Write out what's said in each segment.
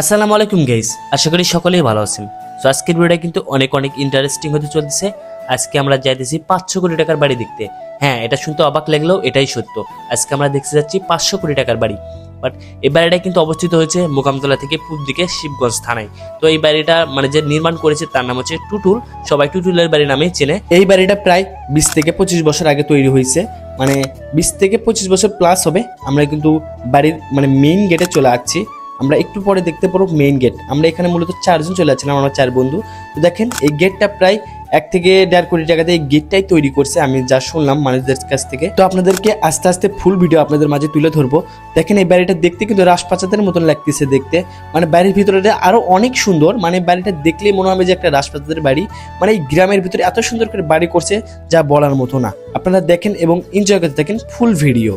আসসালামু আলাইকুম গাইস আশা করি সকলেই ভালো আছেন। তো আজকের ভিডিওটা কিন্তু অনেক অনেক ইন্টারেস্টিং হতে চলছে আজকে আমরা যাইতেছি পাঁচশো কোটি টাকার বাড়ি দেখতে। হ্যাঁ এটা শুনতে অবাক লাগলেও এটাই সত্য। আজকে আমরা দেখতে যাচ্ছি পাঁচশো কোটি টাকার বাড়ি। বাট এই বাড়িটা কিন্তু অবস্থিত হয়েছে মোকামতলা থেকে পূর্ব দিকে শিবগঞ্জ থানায়। তো এই বাড়িটা মানে যে নির্মাণ করেছে তার নাম হচ্ছে টুটুল। সবাই টুটুলের বাড়ি নামেই চেনে। এই বাড়িটা প্রায় বিশ থেকে পঁচিশ বছর আগে তৈরি হয়েছে। মানে বিশ থেকে পঁচিশ বছর প্লাস হবে। আমরা কিন্তু বাড়ির মানে মেইন গেটে চলে আসছি। আমরা একটু পরে দেখতে পারব মেইন গেট আমরা এখানে মূলত চারজন চলে যাচ্ছিলাম, আমার চার বন্ধু। তো দেখেন, এই গেটটা প্রায় এক থেকে দেড় কোটি টাকাতে এই গেটটাই তৈরি করছে, আমি যা শুনলাম মানুষদের কাছ থেকে। তো আপনাদেরকে আস্তে আস্তে ফুল ভিডিও আপনাদের মাঝে তুলে ধরবো। দেখেন, এই বাড়িটা দেখতে কিন্তু রাজপ্রাসাদের মতন লাগতেছে দেখতে। মানে বাড়ির ভিতরে আরও অনেক সুন্দর। মানে বাড়িটা দেখলেই মনে হবে যে একটা রাজপ্রাসাদের বাড়ি। মানে এই গ্রামের ভিতরে এত সুন্দর করে বাড়ি করছে, যা বলার মতো না। আপনারা দেখেন এবং এনজয় করতে থাকেন ফুল ভিডিও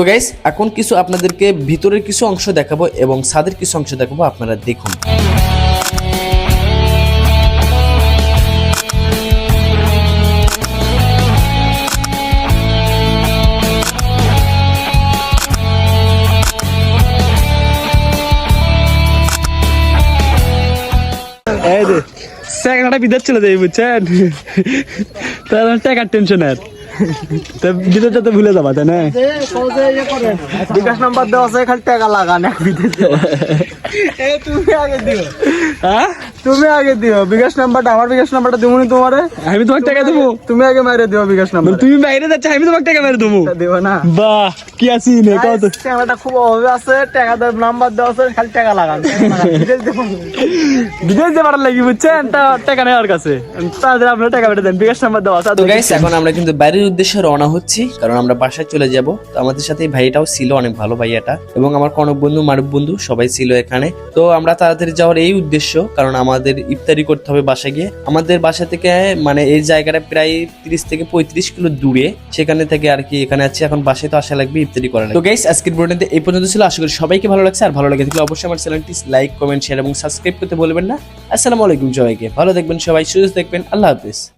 তো গাইস এখন কিছু আপনাদেরকে ভিতরের কিছু অংশ দেখাবো এবং ছাদের কিছু অংশ দেখাবো, আপনারা দেখুন। এই যে বিদেশ চলে বুঝছেন? তার টাকার টেনশন আর। বিদেশ যেতে ভুলে যাবা তাই না? বিকাশ নাম্বার দেওয়া আছে খালি টাকা লাগান। এক তুমি আগে দিও। হ্যাঁ? তুমি আগে দিও বিকাশ নাম্বারটা আমার বিকাশ নাম্বারটা দেবো তোমারে। আমি তোমাকে টাকা দেবো। তুমি আগে মাইরে দিও বিকাশ নাম্বার তুমি বাইরে যাচ্ছ আমি তোমাকে টাকা মেরে দেবো। দেবো না। বাহ কি আছি নে কত? টাকাটা খুব অভাবে আছে টাকা দেওয়ার নাম্বার দেওয়া আছে খালি টাকা লাগান। বিদেশ দেবো। যাবার লাগি বুঝছেন? তা টাকা নেওয়ার কাছে। তাদের আপনার টাকা বেটে দেন বিকাশ নাম্বার দেওয়া আছে তো গাইস এখন আমরা কিন্তু বাড়ির উদ্দেশ্যে রওনা হচ্ছি কারণ আমরা বাসায় চলে যাব। তো আমাদের সাথে এই ভাইটাও ছিল অনেক ভালো ভাইয়াটা। এবং আমার কনক বন্ধু মারুফ বন্ধু সবাই ছিল এখানে। তো আমরা তাড়াতাড়ি যাওয়ার এই উদ্দেশ্য কারণ আমাদের ইফতারি করতে হবে বাসায় গিয়ে। আমাদের বাসা থেকে মানে এই জায়গাটা প্রায় তিরিশ থেকে পঁয়ত্রিশ কিলো দূরে। সেখানে থেকে আর কি এখানে আছি, এখন বাসায় তো আসা লাগবে, ইফতারি করা তো গাইস আজকের ভিডিওতে এই পর্যন্ত ছিল। আশা করি সবাইকে ভালো লাগছে। আর ভালো লাগে থাকলে অবশ্যই আমার চ্যানেলটি লাইক কমেন্ট শেয়ার এবং সাবস্ক্রাইব করতে বলবেন না। আসসালামু আলাইকুম সবাইকে। ভালো দেখবেন সবাই, সুস্থ দেখবেন আল্লাহ হাফিজ।